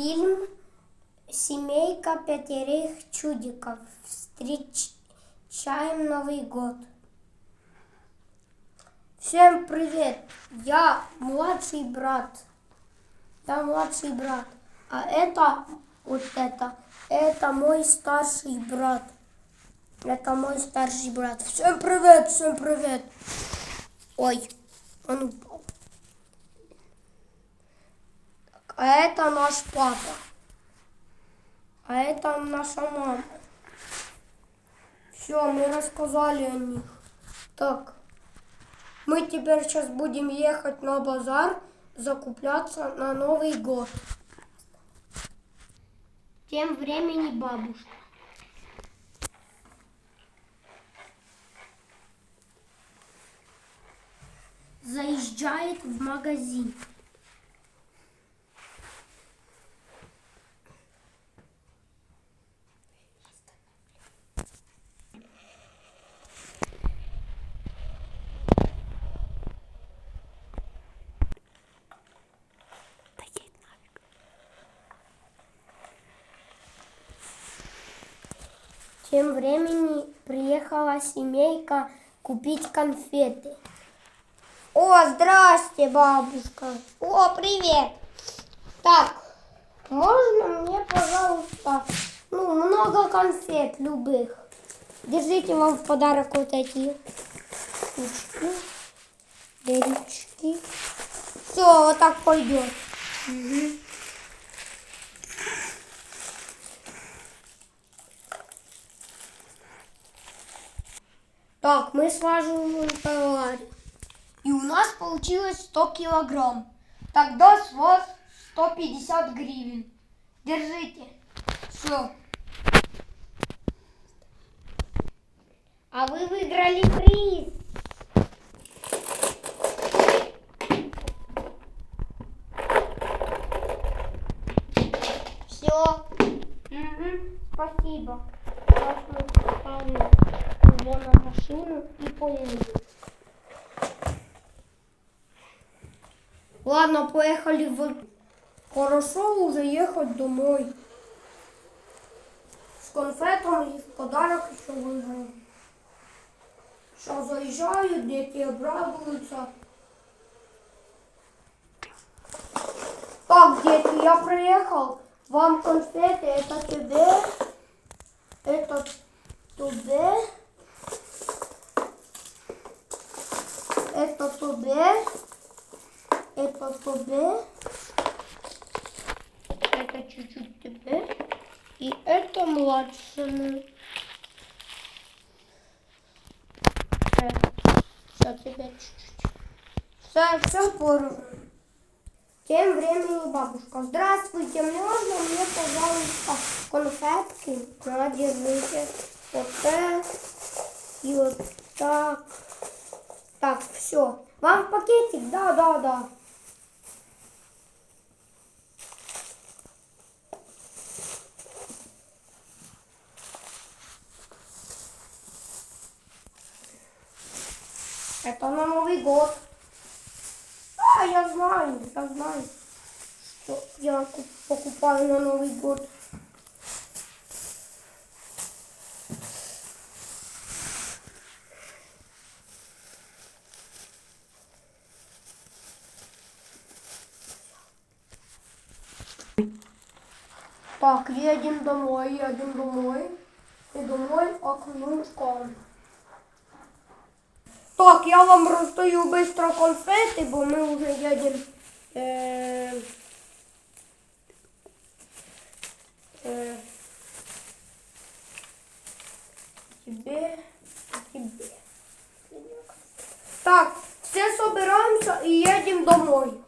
Фильм «Семейка пятерых чудиков». Встречаем Новый год. Всем привет! Я младший брат. Я младший брат. А это, вот это, это мой старший брат. Это мой старший брат. Всем привет, всем привет. Ой, он упал. Так, а это наш папа. А это наша мама. Все, мы рассказали о них. Так, мы теперь сейчас будем ехать на базар, закупляться на Новый год. Тем времени бабушка. Заезжает в магазин. Тем времени приехала семейка купить конфеты. О, здрасте, бабушка. О, привет. Так, можно мне, пожалуйста, ну, много конфет любых. Держите вам в подарок вот эти штучки, дырочки. Все, вот так пойдет. Мгм. Так, мы сваживаем товар. И у нас получилось 100 килограмм. Тогда с вас 150 гривен. Держите. Все. А вы выиграли приз. машину и поедем. Ладно, поехали в... Хорошо уже ехать домой. С конфетами и в подарок еще выиграем. Сейчас заезжают, дети обрадуются. Так, дети, я приехал. Вам конфеты, это тебе, это тебе, Это тебе, это чуть-чуть тебе, и это младшему. Все, тебе чуть-чуть. Все, все поровну. Тем временем бабушка. Здравствуйте, можно мне, пожалуйста, конфетки? На, держите. Вот так. И вот так. Так, все. Вам пакетик? Да, да, да. Это на Новый год. А, я знаю, я знаю, что я ку- покупаю на Новый год. Так, едем домой, едем домой. И домой окнушком. Так, я вам роздаю быстро конфети, бо ми вже їдемо. Е, е, тебе. Так, все собираемся и едем домой.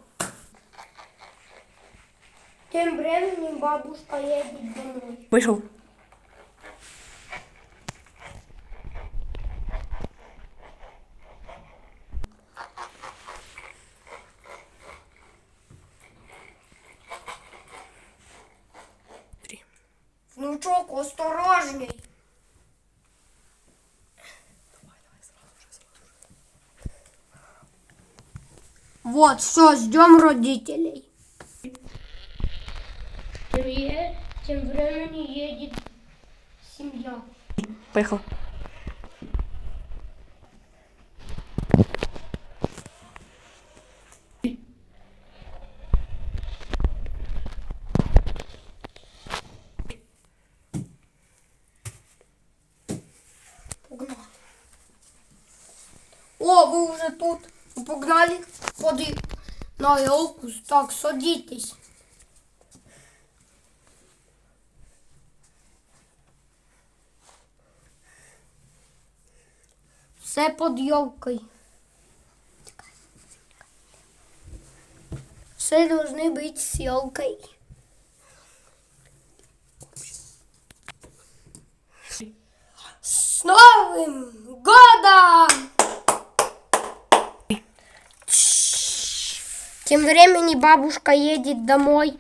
Тем временем бабушка едет домой. Вийшов. Внучок, осторожней. Вот, все, ждем родителей. Тем, е- тем временем едет семья. Поїхав. Погнали. О, вы уже тут. Погнали. Ходи на елку. Так, садитесь. Все під елкой. Все должны быть с елкой. С Новым годом! Тем временем бабушка едет домой